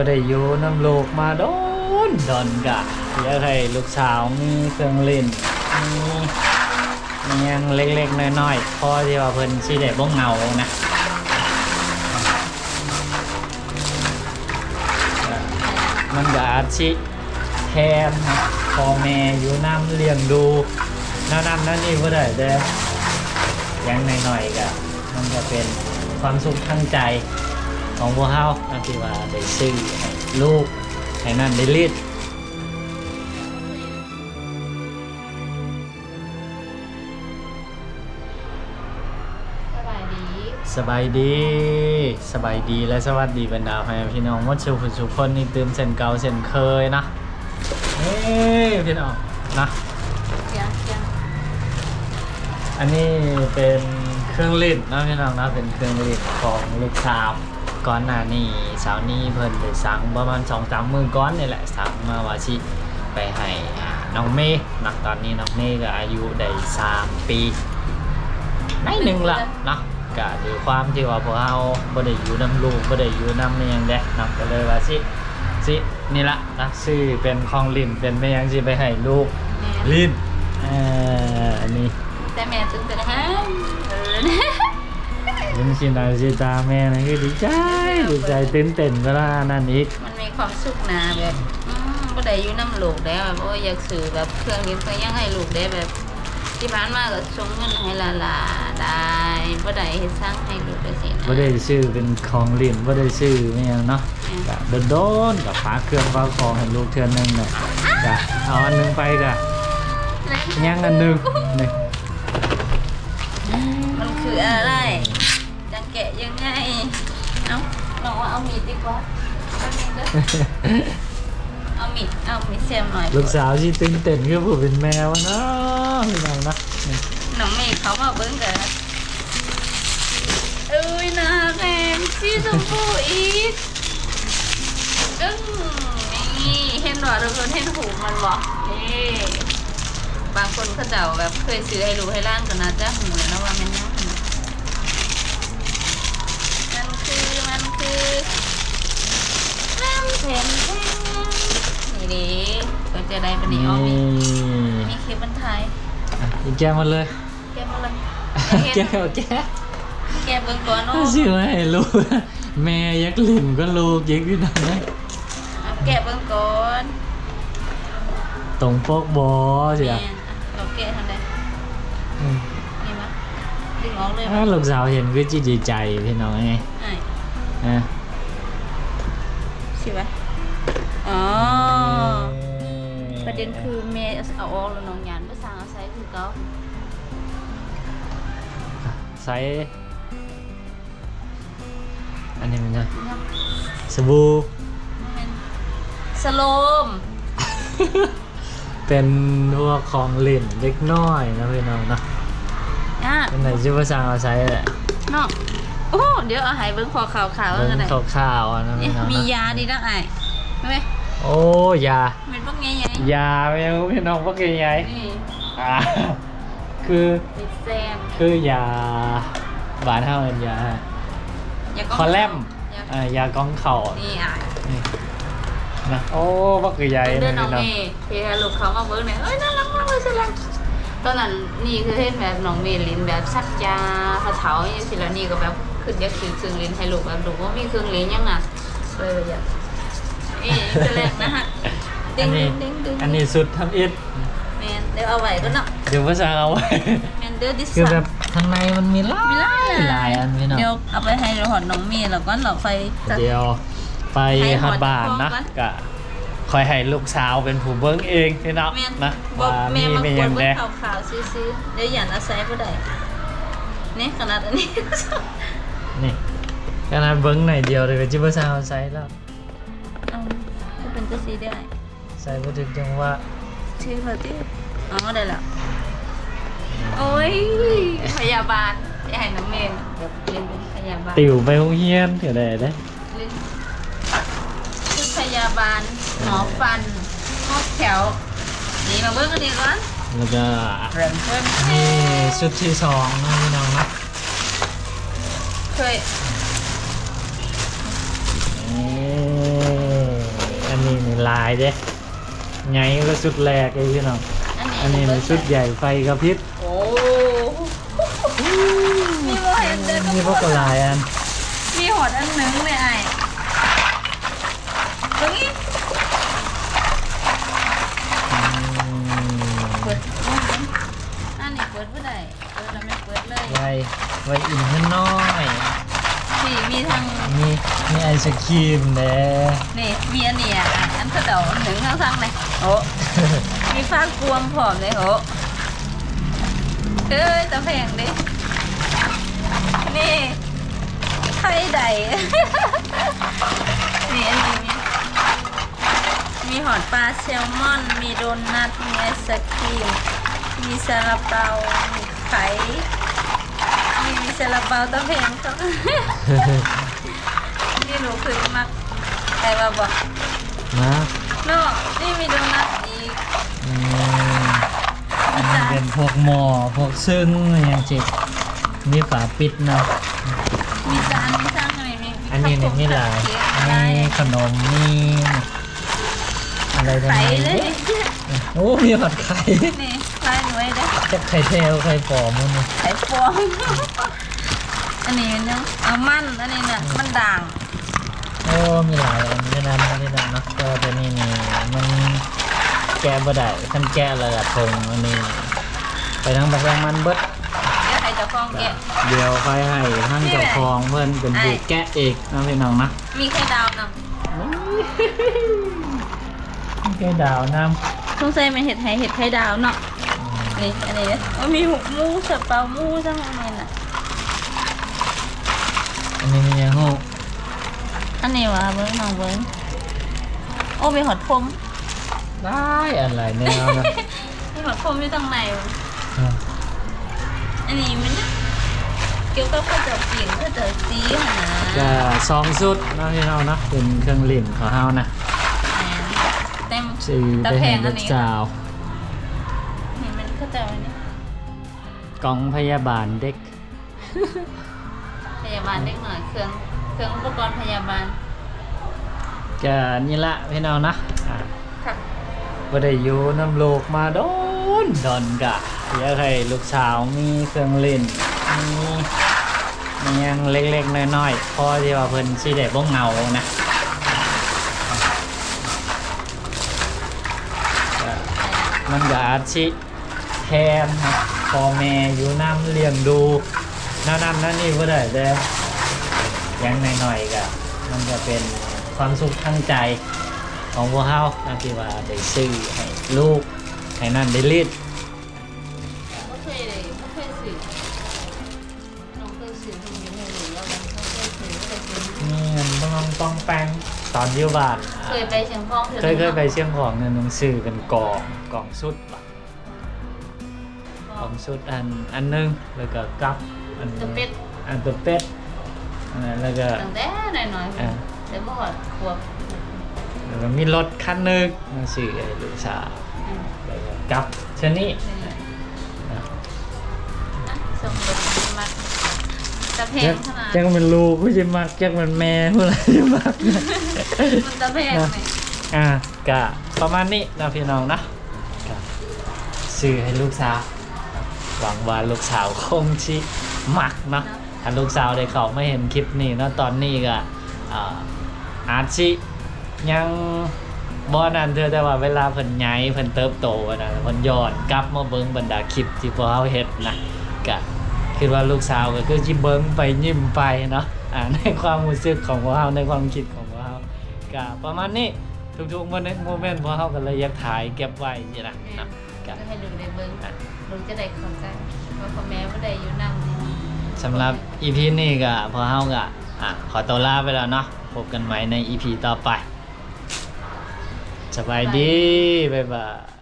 บ่ได้อยู่น้ำลูกมาโดนดอนกะอยากให้ลูกสาวมีเครื่องเล่นมีมีหยังเล็กๆน้อยๆพอที่ว่าเพิ่นสิได้บ่เหงานะมันก็อาจสิแทนนะพ่อแม่อยู่น้ำเลี้ยงดูนั่นนั่นนั่นนี่ก็ได้แต่อยังหน่อยๆก็มันก็เป็นความสุขทางใจ ของพวกเขานะที่ว่าได้ซื้อให้ลูกให้นั่นได้รีดสบายดีสบายดีสบายดีและสวัสดีบรรดาพ่อแม่พี่น้องวัดสุขสุขคนนี่ตื่นเส้นเก่าเส้นเคยนะเฮ้ยพี่น้องนะ เสียงเสียงอันนี้เป็นเครื่องเล่นนะพี่น้องนะเป็นเครื่องเล่นของลูกสาว ก่อนหน้านี้สาวนี้เพิ่นได้สั่งประมาณสองสามมือก้อนนี่แหละสั่งมาว่าชิไปให้อ่าน้องเมย์นะตอนนี้น้องเมย์ก็อายุได้สามปีไม่หนึ่งละเนาะก็ด้วยความที่ว่าพวกเราบ่ได้อยู่น้ำลูกบ่ได้อยู่น้ำเมียงเด้เนาะก็เลยว่าสิสินี่ละนะซื้อเป็นของลิ้นเป็นแม่ยังสิไปให้ลูกแม่ลิ้นเอ่ออันนี้แต่แม่ตื่นแต่ฮะเออ ยินชินาชิตาแม่นะคือดีใจดีใจเตื่นเต้นเวลานั่นอีกมันมีความสุขนะแบบอืมบ่ได้อยู่น้ำลูกแล้แบบว่าอยากซื้อแบบเครื่องนี้เครื่อยังให้ลูกได้แบบ ที่ผ่านมาก็ส่งเงินให้ลานๆได้บ่ได้เฮ็ดสร้างให้ลูกได้สินะว่ได้ซื้อเป็นของเล่นว่ได้ซื้อไม่ยังเนาะอืมกะโดนๆกับฟ้าเครื่องฟ้าของให้ลูกเทือนหนึงหน่อยกะเอาอันหนึงไปกะยังอันหนึงนี่มันคืออะไร กะยังไง เอ้าลองว่าเอามีดดีกว่าเอามีดเด้อเอามีดเอามีดเสียมหน่อยลูกสาวที่ตื่นเต้นคือผู้เป็นแมวเนาะพี่น้องเนาะนี่น้องเมย์เขามาเบิ้งกันเอ้ยนาแรมสีชมพูอีกอึ้งนี่เห็นหรอทุกคนเห็นหูมันบอกนี่บางคนเขาเดาแบบเคยซื้อให้รู้ให้ร่างกันนะจ๊ะหูแล้วนะ ก็จะได้ปะนี่นี้อ๋อมีมีคลิปบันไทยอะอีกแก้มาเลยแกะมาเลยแก้วแก้แกะเบิ่งก่อนเนาะซื้อมาให้ลูกแม่ยักษ์ลิ่นก็ลูกยักษ์พี่น้องเลยเอาแกะเบิ่งก่อนตรงปกบอเสียแม่นอะเราแกะทำไดอืมนี่มะดึงออกเลยถ้าลูกสาวเห็นก็จะดีใจพี่น้องไงไอ้อะ สิวะ ประเด็นคือแม่เอาออกแล้วน้องยานบ่สั่งเอาใส่คือเก่าใส่อันนี้มันจะเนี่ยสบู่มันเป็นสโลม เป็นพวกของเล่นเล็กน้อยนะพี่น้องเนาะอะเป็นไหนชื่อว่าสร้างเอาใช้แหละเนาะโอ้ เดี๋ยวเอาให้เบิ่งคอขาวๆเป็กันนได้ข้าวๆอะนะนี่พี่น้องมีเนาะยาดีนะไอ้ใช่ไหม โอ้ยาเป็นพวกใหญ่ยาไปเอาพี่น้องพวกใหญ่ๆนี่ๆอ่าคือมีแซมคือยาบานเท่าเอินยา ยาคอแลมยาอ่ายากองเข่านี่อะนี่นะโอ้บักคือใหญ่เดินะนน้พี่องน้องเมย์พี่ให้ลูกเขามาเบิ้งเนี่ยเอ้ยน่ารักมากเลยสิลังตอนนั้นนี่คือเห็นแบบน้องเมย์ลินแบบซักยาผาเถาอย่างสิแล้วนี่ก็แบบขึ้นอยากซื้อเครื่องลิ้นให้ลูกแบบลูกว่ามีเครื่องลิ้นยังอะเลยอยาก เอ๊ะสิแรกนะฮะอัดิ้งนนี้ดิ้งดิ้งอันนี้สุดทำอิดแมนเดี๋ยวเอาไว้ก็เนาะเดี๋ยวภาษาเอาไว้แมนเดี๋ยวดิสคือแบบข้างในมันมีหลายมีหลายหลายอันพี่น้องเดี๋ยวเอาไปให้หอดน้องเมย์แล้วก็เราไปจัดเดี๋ยวไปให้หฮัอดดบ้านนะพร้อมกันกะคอยให้ลูกสาวเป็นผู้เบิ้งเองพี่น้องแม่นนะบอกว่าแม่มีมาไม่ควยัรงเบิ่แดงขาวๆซื้อๆเดี๋ยวอย่าอาศัยผู้ใดนี่ขนาดอันนี้นี่ขนาดเบิ้งหน่อยเดียวเลยก็จิบภาษาเอาใส่แล้วเอาถ้าเป็น ก็สีได้ ใส่บ่ถึงจังหวะชื่อเขาที่อ๋อได้แล้วโอ้ยพยาบาลอย่าให้น้องเมย์แบบเรียนเป็นพยาบาลติวไปโรงเรียนเดี๋ยวได้ได้เรียนชุดพยาบาลหมอฟันหมอแถวนี่มาเบิ่งกันดีก่อนแล้วก็เริ่มเพิ่มนี่ชุดที่สองนะพี่น้องนะเคย นี่ ลายเด้ไงก็สุดแรกเลยพี่น้องอันนี้มันสุดใหญ่ไฟกระพริบโอ้มีบ่เห็นเด้อนี่พวกกระลายอันมีหอดอันหนึงเลยไอ้ตรงนี้อืมเปิดอันนี้เปิดบ่ได้เปิดแล้วไม่เปิดเลยไว้ไว้อิ่มขึ้นน้อย นี่มีทางมีมีไอศครีมเด้นี่มีอันนี้อะอะอันกระเดาหนึ่งข้างซ้างเลยโอ้มีฟ้ากวมผอมเลยโอ้เอ้ยตะแพงดินี่ไข่ใดนี่อันนี้มีมีหอดปลาแซลมอน มีโดนัทมีไอศครีมมีซาลาเปามีไข่มีมี ซาลาเปาตะแพงก็นี่หนูคือมักใครมาบอกนะเนาะนี่มีโดนัทอีกอืมอันนี้เป็นพวกหมอพวกซึ่งอย่างจิมีฝาปิดนะมีจานมีช่างอะไรมีอันนี้เนี่ยมีหลายเค้กอะไรมีขนมมี อะไรทั้งไข่นั้นเลยโอ้ มีผัดไข่นี่ไข่หน่วยเด้อจะไข่เทลไข่ปลอมมันนี่ไข่ฟองอันนี้มันยังเอามันอันนี้น่ะมันด่างโอ้ มีหลายอันไม่นานไม่นานเนาะก็ตัวนี้นี่มันแกะบ่ได้คันแกะแล้วก็ทงอันนี้ ไปทางบักแรงมันเบิด เดี๋ยวใครจะฟองแกะ เดี๋ยวไปให้ทั้งเจ้าของเพิ่นเป็นผู้แกะเอกนะพี่น้องนะ มีไข่ดาวนํแกะดาวน้สงสัยมันเห็ดไห้เห็ดไข่ดาวเนาะำนี่อันนี้เด้อโอ้มีหุบหมูสับเปาหมูจังอันนี้น่ะอันนี้มียังหูอันนี้วะเบิ้งน้องเบิ้งโอ้มีหอดพรมได้อะไรแนวนะมีหอดพรมอยู่ตรงไหนวะอันนี้มันเนี่ยเกี่ยวกับข้าวเจ้าปิ่งข้าวเจ้าซีหั่นนะ จะสองสุดนะพี่น้องนะเป็นเครื่องลิ่นของเฮานะแหม เต็มซื้อตะไปแพให้งอัลูนกนี้ สาวนี่มันข้าวเจ้าอันนี้กล่องพยาบาลเด็ก พยาบาลเล็กหน่อยเครื่องเครื่องอุปกรณ์พยาบาลก็นี่ละพี่น้องนะอ่าค่ะบ่ได้อยู่น้ำโลกมาโดนดอนกะอยากให้ลูกสาวมีเครื่องเล่นมีมีหยังเล็กๆน้อยๆพอที่ว่าเพิ่นสิได้บ่เหงานะก็ มันก็อาจสิแทนนะพ่อแม่อยู่น้ำเลี้ยงดูนั่นนั่นนั่นนี่บ่ได้แต่อยังน้อยๆก็มันจะเป็นความสุขทางใจของพวกเฮานะที่ว่าได้ซื้อให้ลูกให้นั่นได้รีดไม่เคยเลยไม่เคยสื่อน้องเคยสื่อคุณอยู่ในหรือแล้วมันไม่เคยสื่อไม่เคยสื่อนี่มันต้องต้องแปลง ตอนอยู่บ้านเคยไปเชียงพองเคยเคยไปเชียงของเงินหนังสือเป็นกล่องกล่องสุดปะกล่องสุดอันอันหนึงแล้วก็กับอันตัวเป็ดอันตัวเป็ดอันนั้นแล้วก็ตั้งแต่หน่อยอ่าๆแต่เมื่อก่อนขวบแล้วก็มีรถคันหนึงหนังสือไอ้ลูกสาวอืมแล้วก็กับชนิดนี่นะอะส่งเด็กมาตะเพจังกขนาดจักมันลูกไม่ใช่มักจักมันแม่ผู้ไรจะมักเนี่ย มันตะเพงไหมอ่ากะประมาณนี้นะพี่น้องนะกะซื้อให้ลูกสาว หวังว่าลูกสาวคงชิมักเนาะถ้าลูกสาวได้เขาไม่เห็นคลิปนี้เนาะตอนนี้ก็อ่าอาจชิยังบ่นั่นเธอแต่ว่าเวลาเพิ่นใหญ่เพิ่นเติบโตนะเพิ่นย้อนกลับมาเบิ่งบรรดาคลิปที่พวกเราเฮ็ดนะก็คิดว่าลูกสาวก็คือสิเบิ่งไปยิ้มไปเนาะอ่าในความรู้สึกของพวกเราในความคิดของ กเราก็ประมาณนี้ทุกๆโมเมนต์พวกเราก็เลยอยากถ่ายเก็บไว้นี่นะนะก็ก็ให้ดูได้เบิ้งดูจะได้เข้าใจว่าพ่อแม่ไม่ได้อยู่นั่งนี่สำหรับ EP นี้ก็พอเฮาก็อะขอตัวลาไปแล้วเนาะพบกันใหม่ใน EP ต่อไปสบายดี บ๊ายบาย